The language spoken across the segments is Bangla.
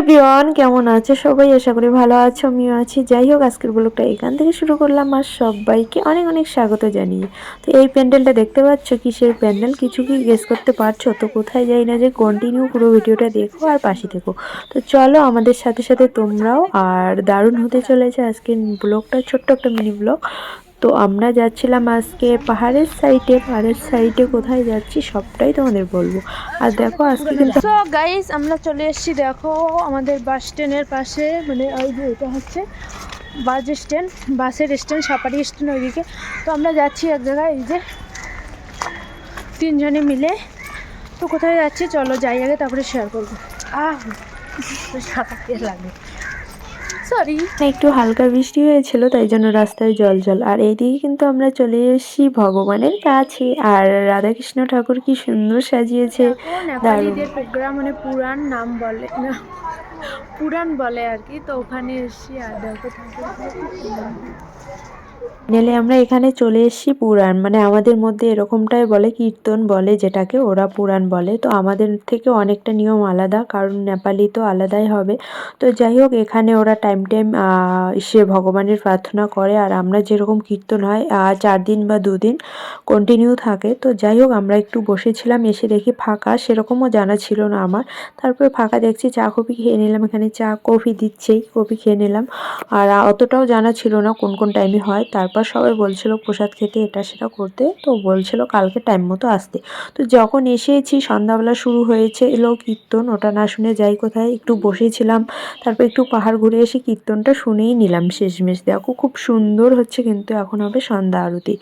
এভরিওয়ান কেমন আছো সবাই? আশা করি ভালো আছো, আমিও আছি। যাই হোক, আজকের ব্লগটা এখান থেকে শুরু করলাম। আর সবাইকে অনেক অনেক স্বাগত জানিয়ে। তো এই প্যান্ডেলটা দেখতে পাচ্ছ? কিসের প্যান্ডেল? কিছু কি গেস করতে পারছ? তো কোথায় যাই না যে কন্টিনিউ পুরো ভিডিওটা দেখো আর পাশে দেখো তো চলো, আমাদের সাথে সাথে তোমরাও আর দারুণ হতে চলেছে আজকের ব্লগটা, ছোট্ট একটা মিনি ব্লগ তো আমরা যাচ্ছিলাম আজকে পাহাড়ের সাইডে পাহাড়ের সাইডে কোথায় যাচ্ছি সবটাই তোমাদের বলব। আর দেখো আজকে কিন্তু গাইস আমরা চলে এসেছি দেখো আমাদের বাস স্ট্যান্ডের পাশে। মানে ওই যে এটা হচ্ছে বাস স্ট্যান্ড বাসের স্ট্যান্ড সাপারি স্ট্যান্ড ওইদিকে। তো আমরা যাচ্ছি এক জায়গায় এই যে তিনজনে মিলে। তো কোথায় যাচ্ছি? চলো যাই আগে তারপরে শেয়ার করব। আহ সাঁতারতে লাগে সরি একটু হালকা বৃষ্টি হয়েছিল তাই জন্য রাস্তায় জল জল। আর এইদিকে কিন্তু আমরা চলে এসেছি ভগবানের কাছে। আর রাধাকৃষ্ণ ঠাকুর কি সুন্দর সাজিয়েছে। প্রোগ্রাম মানে পুরাণ নাম বলে না। পুরাণ বলে আর কি, তো ওখানে এসেছি আর দেখো নেলে আমরা এখানে চলে এসেছি পুরাণ। মানে আমাদের মধ্যে এরকমটাই বলে, কীর্তন বলে যেটাকে, ওরা পুরাণ বলে। তো আমাদের থেকে অনেকটা নিয়ম আলাদা, কারণ নেপালি তো আলাদাই হবে। তো যাই হোক, এখানে ওরা টাইম টাইম সে ভগবানের প্রার্থনা করে, আর আমরা যেরকম কীর্তন হয় চার দিন বা দুদিন কন্টিনিউ থাকে। তো যাই হোক, আমরা একটু বসেছিলাম, এসে দেখি ফাঁকা, সেরকমও জানা ছিল না আমার। তারপরে ফাঁকা দেখছি, চা কফি খেয়ে নিলাম, এখানে চা, কফি দিচ্ছেই কফি খেয়ে নিলাম। আর অতটাও জানা ছিল না কোন কোন টাইমে হয়। তারপর সবাই বলছিল প্রসাদ খেতে এটা সেটা করতে। তো বলছিল কালকে টাইম মতো আসতে। তো যখন এসেছি, সন্ধ্যাবেলা শুরু হয়েছে, এলো কীর্তন, ওটা না শুনে যাই কোথায়, একটু বসেছিলাম। তারপর একটু পাহাড় ঘুরে এসে কীর্তনটা শুনেই নিলাম শেষমেশ। দেখো খুব সুন্দর হচ্ছে কিন্তু এখন হবে সন্ধ্যা আরতি।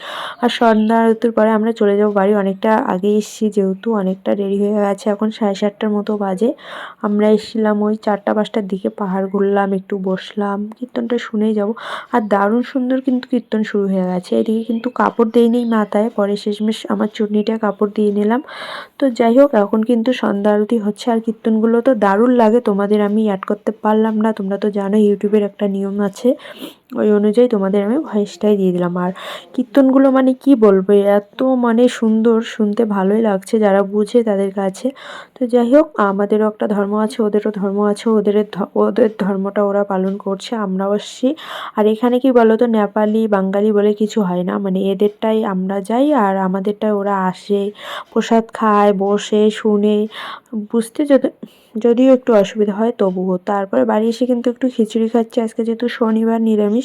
আর সন্ধ্যা আরতির পরে আমরা চলে যাব বাড়ি। অনেকটা আগে এসেছি যেহেতু অনেকটা দেরি হয়ে গেছে এখন সাড়ে সাতটার মতো বাজে। আমরা এসেছিলাম ওই চারটা পাঁচটার দিকে পাহাড় ঘুরলাম, একটু বসলাম, কীর্তনটা শুনেই যাব। আর দারুণ সুন্দর কিন্তু কীর্তন শুরু হয়ে গেছে। এদিকে কিন্তু কাপড় দেয়নি মাথায়, পরে শেষমেশ আমার চুটনিটা কাপড় দিয়ে নিলাম। তো যাই হোক, এখন কিন্তু সন্ধ্যা আরতি হচ্ছে আর কীর্তনগুলো তো দারুণ লাগে, তোমাদের আমি অ্যাড করতে পারলাম না। তোমরা তো জানো ইউটিউবের একটা নিয়ম আছে, ওই অনুযায়ী তোমাদের আমি ভয়েসটাই দিয়ে দিলাম। আর কীর্তনগুলো মানে কি বলব, এত মানে সুন্দর, শুনতে ভালোই লাগছে যারা বুঝে তাদের কাছে। তো যাই হোক, আমাদেরও একটা ধর্ম আছে, ওদেরও ধর্ম আছে। ওদের ধ- ওদের ধর্মটা ওরা পালন করছে আমরা আসছি। আর এখানে কি বলো তো নেপালি, বাঙালি বলে কিছু হয় না মানে এদেরটাই আমরা যাই আর আমাদেরটাই ওরা আসে, প্রসাদ খায়, বসে, শুনে, বুঝতে যদি, যদিও একটু অসুবিধা হয় তবুও। তারপরে বাড়ি এসে কিন্তু একটু খিচুড়ি খাচ্ছি, আজকে যেহেতু শনিবার নিরামিষ